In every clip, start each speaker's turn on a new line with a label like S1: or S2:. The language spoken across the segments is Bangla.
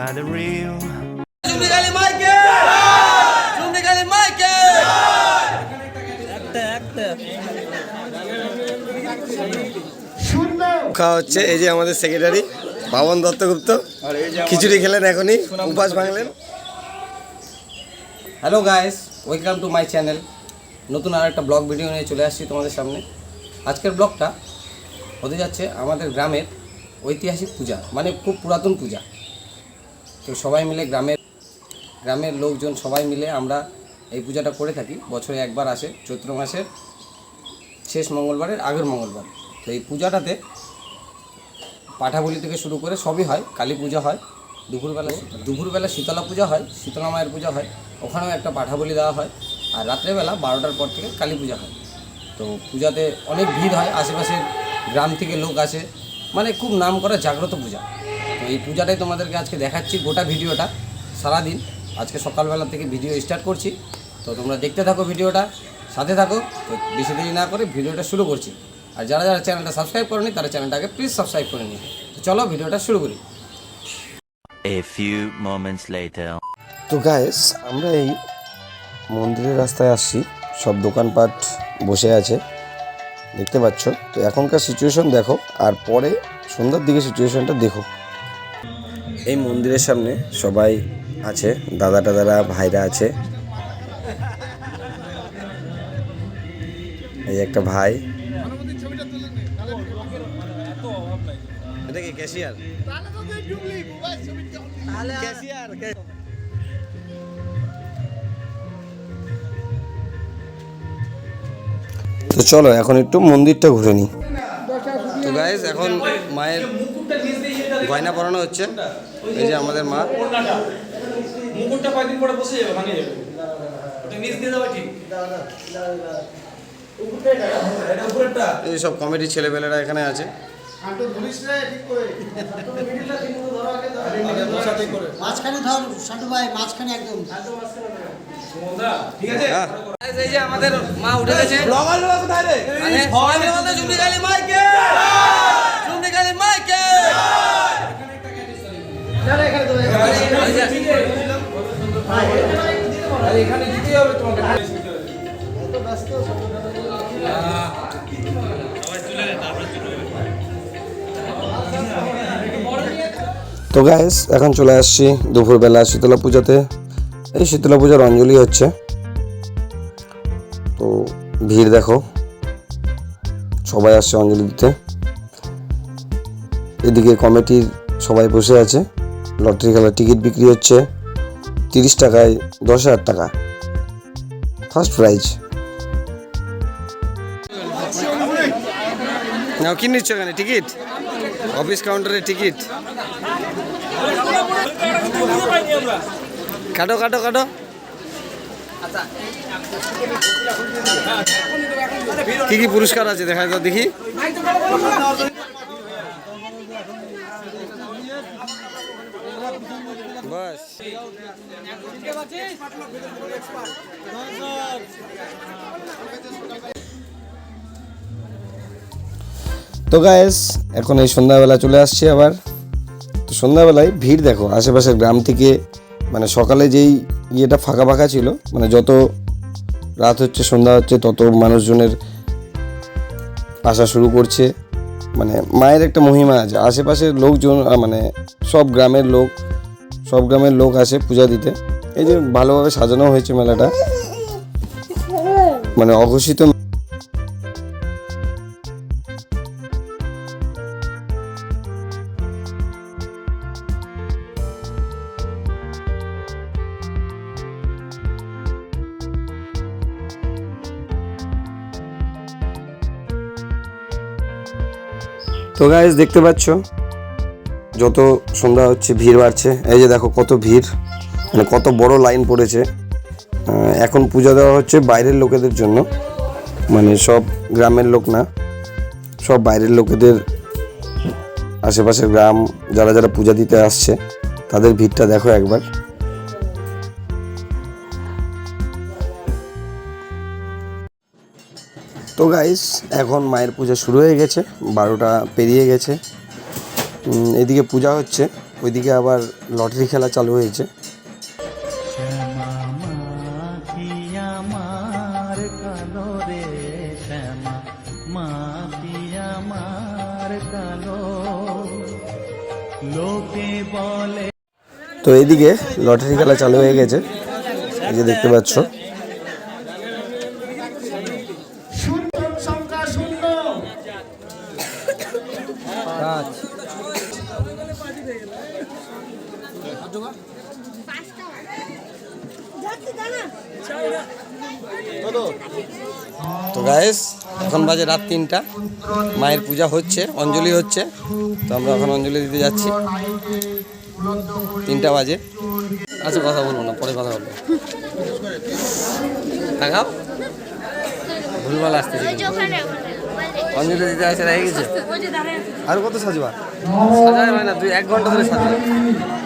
S1: by the real.
S2: খাওয়া হচ্ছে এই যে আমাদের সেক্রেটারি পাবন দত্তগুপ্ত। খিচুড়ি খেলেন এখনই উপাস ভাঙলেন
S3: hello guys welcome to my channel নতুন আর একটা ব্লগ ভিডিও নিয়ে চলে আসছি তোমাদের সামনে। আজকের ব্লগটা হতে যাচ্ছে আমাদের গ্রামের ঐতিহাসিক পূজা মানে খুব পুরাতন পূজা। তো সবাই মিলে গ্রামের গ্রামের লোকজন সবাই মিলে আমরা এই পূজাটা করে থাকি। বছরে একবার আসে চৈত্র মাসের, শেষ মঙ্গলবারের, আগের মঙ্গলবার। তো এই পূজাটাতে পাঠাবলি থেকে শুরু করে সবই হয়, কালী পূজা হয়, দুপুরবেলা দুপুরবেলা শীতলা পূজা হয়, শীতলা মায়ের পূজা হয়, ওখানেও একটা পাঠাবলি দেওয়া হয়, আর রাত্রেবেলা বারোটার পর থেকে কালী পূজা হয়। তো পূজাতে অনেক ভিড় হয়, আশেপাশের গ্রাম থেকে লোক আসে মানে খুব নাম করা জাগ্রত পূজা। এই পূজাটাই তোমাদেরকে আজকে দেখাচ্ছি গোটা ভিডিওটা সারাদিন। আজকে সকালবেলা থেকে ভিডিও স্টার্ট করছি। তো তোমরা দেখতে থাকো ভিডিওটা সাথে থাকো। তো বেশি দেরি না করে ভিডিওটা শুরু করছি। আর যারা যারা চ্যানেলটা সাবস্ক্রাইব করেনি তারা চ্যানেলটাকে প্লিজ সাবস্ক্রাইব করে নিও। তো চলো ভিডিওটা শুরু করি।
S1: A few moments later.
S2: তো গায়েস আমরা এই মন্দিরের রাস্তায় আসছি। সব দোকানপাট বসে আছে। দেখতে পাচ্ছ? তো এখনকার সিচুয়েশন দেখো আর পরে সন্ধ্যার দিকে সিচুয়েশনটা দেখো। এই মন্দিরের সামনে সবাই আছে দাদা টাদারা ভাইরা আছে। এই একটা ভাই। এটা কি ক্যাশিয়ার ক্যাশিয়ার? তো চলো এখন একটু মন্দিরটা ঘুরে নিই। তো গাইজ এখন মায়ের গয়না পরানো হচ্ছে। এই যে আমাদের মা।
S4: মুকুটটা কয়েকদিন পরে বসে যাবে ভাঙে যাবে? নিচ দিয়ে যাবে ঠিক?
S2: এই সব কমিটির ছেলেপেলেরা এখানে আছে।
S5: মাঝখানে ধর সান্টু ভাই মাঝখানে একদম।
S4: ঠিক আছে?
S2: হ্যাঁ।
S3: এই যে আমাদের মা উঠে গেছে। মানে সবাই মিলে বলতে চুমনিকালি মাইকে। চুমনিকালি মাইকে। এই যে-
S4: এখানে দিতেই হবে তোমাকে।
S2: তো গ্যাস এখন চলে আসছি দুপুরবেলা শীতলা পূজাতে। এই শীতলা পূজার অঞ্জলি হচ্ছে। তো ভিড় দেখো। সবাই আসছে অঞ্জলি দিতে। এদিকে কমিটির সবাই বসে আছে। লটারি খেলার টিকিট বিক্রি হচ্ছে। তিরিশ টাকায় দশ হাজার টাকা। ফার্স্ট প্রাইজ নাও, কি নিচ্ছ এখানে? টিকিট? অফিস কাউন্টারে টিকিট। কাটো কাটো কাটো। কি কি পুরস্কার আছে দেখা তো দেখি। বাস। তো গায়েস এখন এই সন্ধ্যাবেলা চলে আসছি আবার। তো সন্ধ্যাবেলায় ভিড় দেখো আশেপাশের গ্রাম থেকে মানে সকালে যেই ইয়েটা ফাঁকা ফাঁকা ছিল মানে যত রাত হচ্ছে, সন্ধ্যা হচ্ছে, তত মানুষজনের আসা শুরু করছে। মানে মায়ের একটা মহিমা আছে। আশেপাশের লোকজন মানে সব গ্রামের লোক, সব গ্রামের লোক আসে পূজা দিতে। এই যে ভালোভাবে সাজানো হয়েছে মেলাটা। মানে অঘোষিত তো গাইজ দেখতে পাচ্ছ? যত সন্ধ্যা হচ্ছে, ভিড় বাড়ছে। এই যে দেখো, কত ভিড়। মানে কত বড় লাইন পড়েছে। এখন পূজা দেওয়া হচ্ছে বাইরের লোকেদের জন্য। মানে সব গ্রামের লোক না। সব বাইরের লোকেদের আশেপাশের গ্রাম, যারা যারা পূজা দিতে আসছে, তাদের ভিড়টা দেখো একবার। তো গাইস এখন মায়ের পূজা শুরু হয়ে গেছে বারোটা পেরিয়ে গেছে। এদিকে পূজা হচ্ছে ওইদিকে আবার লটারি খেলা চালু হয়েছে। তো এইদিকে লটারি খেলা চালু হয়ে গেছে এই যে দেখতে পাচ্ছ।
S3: তো গায়েস এখন বাজে রাত তিনটা। মায়ের পূজা হচ্ছে, অঞ্জলি হচ্ছে। তো আমরা এখন অঞ্জলি দিতে যাচ্ছি। তিনটা বাজে। আচ্ছা কথা বলব না, পরে কথা বলব। দেখাও। ভুলভাল কিন্তু। অঞ্জলি দিতে আসে রয়ে গেছে।
S2: আর কত সাজবা?
S3: সাজায় হয় না তুই এক ঘণ্টা ধরে সাজায়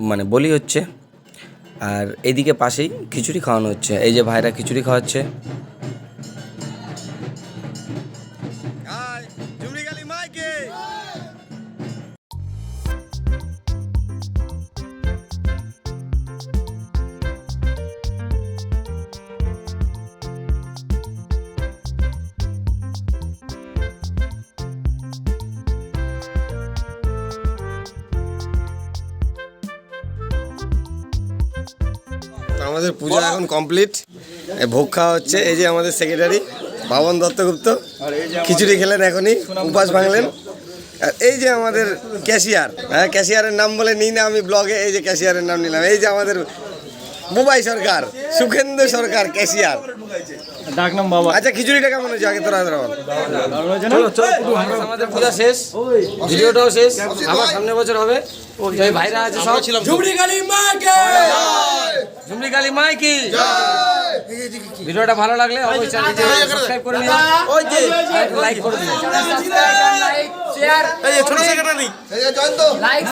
S3: মানে বলি হচ্ছে আর এদিকে পাশেই খিচুড়ি খাওয়ানো হচ্ছে। এই যে ভাইরা খিচুড়ি খাওয়াচ্ছে।
S2: আমাদের পূজা এখন কমপ্লিট। ভোগ খাওয়া হচ্ছে। এই যে আমাদের সেক্রেটারি বাবন দত্তগুপ্ত খিচুড়ি খেলেন এখনই উপাস ভাঙলেন। আর এই যে আমাদের ক্যাশিয়ার হ্যাঁ ক্যাশিয়ারের নাম বলে নিই না আমি ব্লগে এই যে ক্যাশিয়ারের নাম নিলাম। এই যে আমাদের বুবাই সরকার সুখেন্দু সরকার ক্যাশিয়ার।
S4: ডাক নাম বাবা।
S2: আচ্ছা খিচুড়িটা কেমন হয়েছে আগে তোরা
S3: আমাদের পূজা শেষ। ভিডিওটাও শেষ। আবার সামনে বছর হবে। এই ভাইরা আছে সব। ঝুমরি কালী মাইকে! ঝুমরি কালী মাইকি! ভিডিওটা ভালো লাগলে অবশ্যই চ্যানেলটি সাবস্ক্রাইব করে নিও। লাইক করে দিও।
S5: और